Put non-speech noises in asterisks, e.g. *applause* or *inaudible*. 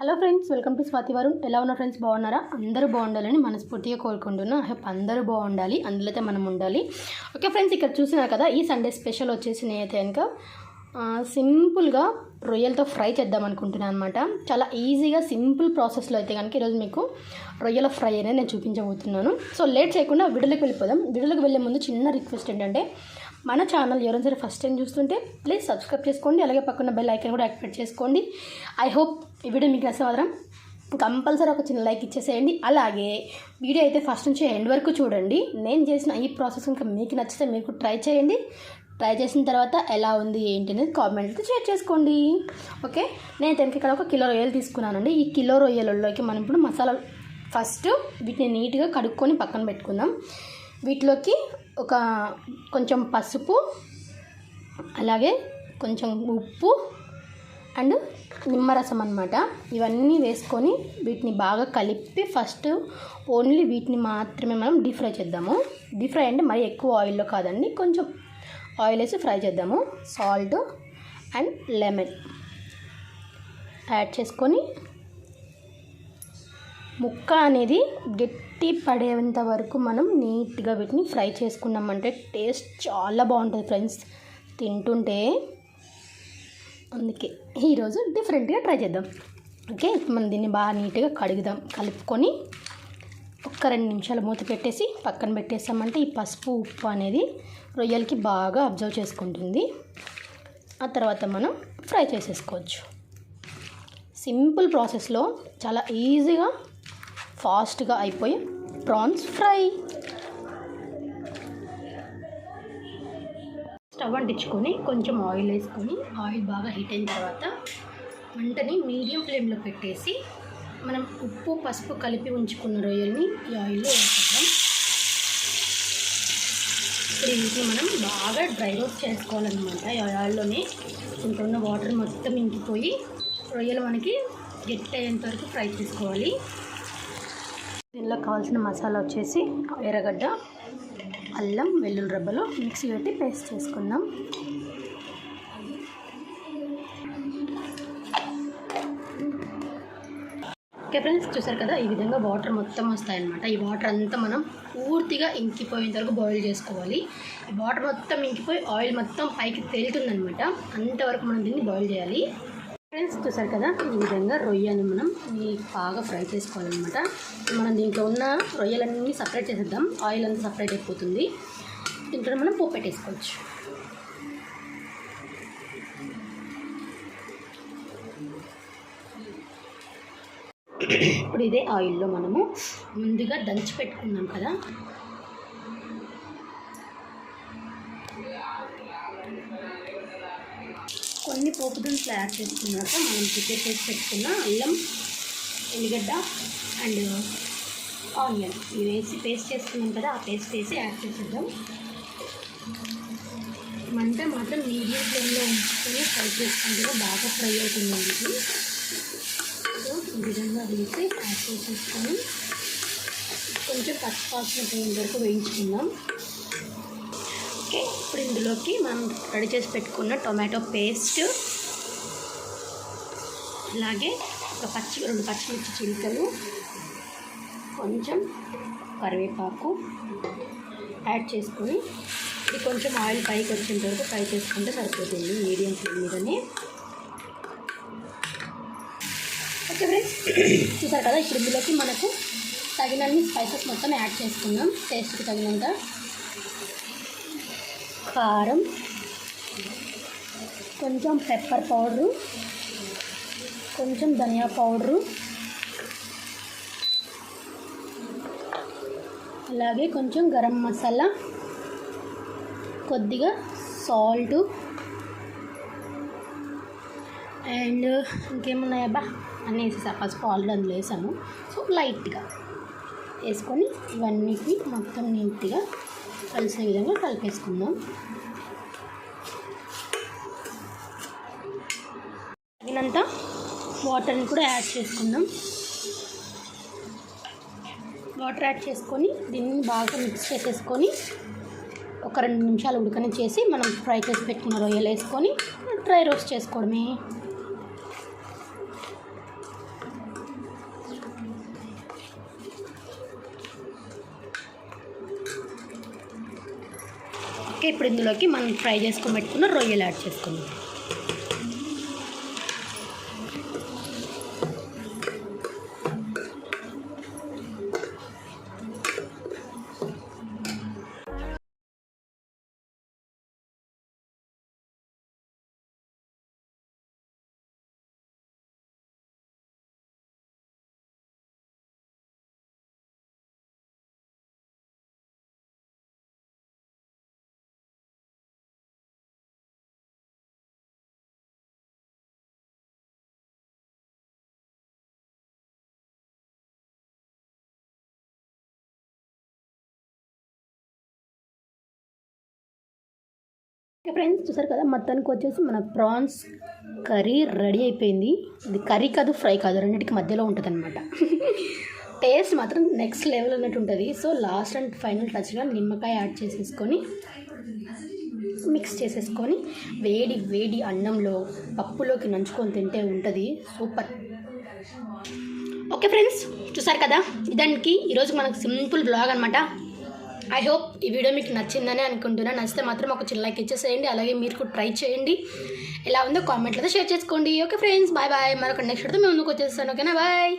Hello friends welcome to Swathi Varun. ఎలా ఉన్నారు friends? బాగున్నారా? అందరూ బాగుండాలని మనస్ఫూర్తిగా కోరుకుంటున్నా. హెప్ అందరూ బాగుండాలి అందులో అయితే మనం ఉండాలి. ఓకే ఫ్రెండ్స్ ఇక్కడ చూసినారు కదా ఈ సండే స్పెషల్ వచ్చేసి నేనైతే కనుక సింపుల్గా రొయ్యలతో ఫ్రై చేద్దాం అనుకుంటున్నాను అనమాట చాలా ఈజీగా సింపుల్ ప్రాసెస్లో అయితే కనుక ఈరోజు మీకు రొయ్యల ఫ్రై అనేది నేను చూపించబోతున్నాను. సో లేట్ చేయకుండా విడుదలకు వెళ్ళిపోదాం. విడుదలకు వెళ్ళే ముందు చిన్న రిక్వెస్ట్ ఏంటంటే మన ఛానల్ ఎవరైనా సరే ఫస్ట్ టైం చూస్తుంటే ప్లీజ్ సబ్స్క్రైబ్ చేసుకోండి. అలాగే పక్కన బెల్ ఐకాన్ కూడా యాక్టివేట్ చేసుకోండి. ఐ హోప్ ఈ వీడియో మీకు నచ్చే మాత్రం కంపల్సరీ ఒక చిన్న లైక్ ఇచ్చేసేయండి. అలాగే వీడియో అయితే ఫస్ట్ నుంచి ఎండ్ వరకు చూడండి. నేను చేసిన ఈ ప్రాసెస్ ఇంకా మీకు నచ్చితే మీకు ట్రై చేయండి. ట్రై చేసిన తర్వాత ఎలా ఉంది ఏంటి అనేది కామెంట్ అయితే షేర్ చేసుకోండి. ఓకే? నేను తనకి ఇక్కడ ఒక కిలో రొయ్యలు తీసుకున్నానండి. ఈ కిలో రొయ్యలలోకి మనం ఇప్పుడు మసాలా ఫస్ట్ వీటిని నీట్గా కడుక్కొని పక్కన పెట్టుకుందాం. వీటిలోకి ఒక కొంచెం పసుపు అలాగే కొంచెం ఉప్పు అండ్ నిమ్మరసం అనమాట ఇవన్నీ వేసుకొని వీటిని బాగా కలిపి ఫస్ట్ ఓన్లీ వీటిని మాత్రమే మనం డీప్ ఫ్రై చేద్దాము. డీప్ ఫ్రై అంటే మరీ ఎక్కువ ఆయిల్లో కాదండి కొంచెం ఆయిల్ వేసి ఫ్రై చేద్దాము. సాల్ట్ అండ్ లెమన్ యాడ్ చేసుకొని ముక్క అనేది గట్టి పడేంత వరకు మనం నీట్గా వీటిని ఫ్రై చేసుకున్నామంటే టేస్ట్ చాలా బాగుంటుంది ఫ్రెండ్స్ తింటుంటే అందుకే. ఈరోజు డిఫరెంట్గా ట్రై చేద్దాం. ఓకే? మనం దీన్ని బాగా నీట్గా కడుగుదాం. కలుపుకొని ఒక్క రెండు నిమిషాలు మూత పెట్టేసి పక్కన పెట్టేసామంటే ఈ పసుపు ఉప్పు అనేది రొయ్యలకి బాగా అబ్జర్వ్ చేసుకుంటుంది. ఆ తర్వాత మనం ఫ్రై చేసేసుకోవచ్చు. సింపుల్ ప్రాసెస్లో చాలా ఈజీగా ఫాస్ట్గా అయిపోయి ప్రాన్స్ ఫ్రై స్టవ్ అంటించుకొని కొంచెం ఆయిల్ వేసుకొని ఆయిల్ బాగా హీట్ అయిన తర్వాత మంటని మీడియం ఫ్లేమ్లో పెట్టేసి మనం ఉప్పు పసుపు కలిపి ఉంచుకున్న రొయ్యల్ని ఈ ఆయిల్లో వేసుకుందాం. ఇప్పుడు వీటిని మనం బాగా డ్రై రోస్ట్ చేసుకోవాలన్నమాట. ఈ ఆయిల్లోనే దీంట్లో ఉన్న వాటర్ మొత్తం ఇంకిపోయి రొయ్యలు మనకి గట్టి అయ్యేంత వరకు ఫ్రై చేసుకోవాలి. దీనిలో కావాల్సిన మసాలా వచ్చేసి ఎర్రగడ్డ అల్లం వెల్లుల్లి రబ్బలు మిక్సీ పెట్టి పేస్ట్ చేసుకుందాం. ఓకే ఫ్రెండ్స్ చూసారు కదా? ఈ విధంగా వాటర్ మొత్తం వస్తాయన్నమాట. ఈ వాటర్ అంతా మనం పూర్తిగా ఇంకిపోయేంత వరకు బాయిల్ చేసుకోవాలి. ఈ వాటర్ మొత్తం ఇంకిపోయి ఆయిల్ మొత్తం పైకి తేలుతుందనమాట అంతవరకు మనం దీన్ని బాయిల్ చేయాలి. ఫ్రెండ్స్ చూసారు కదా? ఈ విధంగా రొయ్యని మనం ఈ బాగా ఫ్రై చేసుకోవాలన్నమాట. మనం దీంట్లో ఉన్న రొయ్యలన్నీ సపరేట్ చేసేద్దాం. ఆయిల్ అంతా సపరేట్ అయిపోతుంది. దీంట్లో మనం పోపు పెట్టేసుకోవచ్చు. ఇప్పుడు ఇదే ఆయిల్లో మనము ముందుగా దంచి పెట్టుకున్నాం కదా? కొన్ని పోపు దినుసులు యాడ్ చేసుకున్నాక మనం ప్రిపేర్ చేసి పెట్టుకున్న అల్లం ఎల్లిగడ్డ అండ్ ఆనియన్. ఇవి వేసి పేస్ట్ చేసుకున్నాం కదా ఆ పేస్ట్ వేసి యాడ్ చేసేద్దాం. మంట మాత్రం మీడియం ఫ్లేమ్లో ఉంచుకొని ఫ్రై చేసుకుంటే బాగా ఫ్రై అవుతుంది ఇది సో ఈ విధంగా వేసి యాడ్ చేసేసుకొని కొంచెం పచ్చిపాసిన పోయేంత వరకు వేయించుకుందాం. ఓకే. ఇప్పుడు ఇందులోకి మనం రెడీ చేసి పెట్టుకున్న టొమాటో పేస్ట్. అలాగే ఒక పచ్చి రెండు పచ్చిమిర్చి చిలుకలు. కొంచెం కరివేపాకు యాడ్ చేసుకొని ఇది కొంచెం ఆయిల్ పైకి వచ్చేంత వరకు ఫ్రై చేసుకుంటే సరిపోతుంది. మీడియం ఫ్లేమ్ మీదనే. ఓకే ఫ్రెండ్స్ చూసారు కదా ఇప్పుడు ఇందులోకి మనకు తగినన్ని స్పైసెస్ మొత్తం యాడ్ చేసుకుందాం. టేస్ట్కి తగినంత. కారం కొంచెం పెప్పర్ పౌడరు కొంచెం ధనియా పౌడరు అలాగే కొంచెం గరం మసాలా కొద్దిగా సాల్ట్ అండ్ ఇంకేమున్నాయబ్బా? అన్నీ వేసేసా. పసుపు ఆల్రెడీ అందులో వేసాము సో లైట్గా వేసుకొని ఇవన్నీ మొత్తం నీట్గా కలిసే విధంగా కలిపేసుకుందాం. తగినంత వాటర్ని కూడా యాడ్ చేసుకుందాం. వాటర్ యాడ్ చేసుకొని దీన్ని బాగా మిక్స్ చేసేసుకొని ఒక రెండు నిమిషాలు ఉడకని చేసి మనం ఫ్రై చేసి పెట్టుకున్న రొయ్యలు వేసుకొని డ్రై రోస్ట్ చేసుకోవడమే. ఇప్పుడు ఇందులోకి మనం ఫ్రై చేసుకొని పెట్టుకున్న రొయ్యలు యాడ్ చేసుకుందాం. ఫ్రెండ్స్ చూసారు కదా మొత్తానికి వచ్చేసి మన ప్రాన్స్ కర్రీ రెడీ అయిపోయింది. ఇది కర్రీ కాదు ఫ్రై కాదు రెండింటికి మధ్యలో ఉంటుంది అనమాట *laughs* టేస్ట్ మాత్రం నెక్స్ట్ లెవెల్ అన్నట్టు ఉంటుంది. సో లాస్ట్ అండ్ ఫైనల్ టచ్గా నిమ్మకాయ యాడ్ చేసేసుకొని మిక్స్ చేసేసుకొని వేడి వేడి అన్నంలో పప్పులోకి నంచుకొని తింటే ఉంటుంది. సూపర్ ఓకే ఫ్రెండ్స్ చూసారు కదా? ఇదానికి ఈరోజు మనకు సింపుల్ బ్లాగ్ అనమాట ఐ హోప్ ఈ వీడియో మీకు నచ్చిందని అనుకుంటున్నాను నచ్చితే మాత్రం ఒక చిన్న లైక్ ఇచ్చేసేయండి. అలాగే మీరు కూడా ట్రై చేయండి. ఎలా ఉందో కామెంట్లో షేర్ చేసుకోండి. ఓకే ఫ్రెండ్స్ బాయ్ బాయ్ మరొక నెక్స్ట్ మేము ముందుకు వచ్చేస్తాను. ఓకేనా బాయ్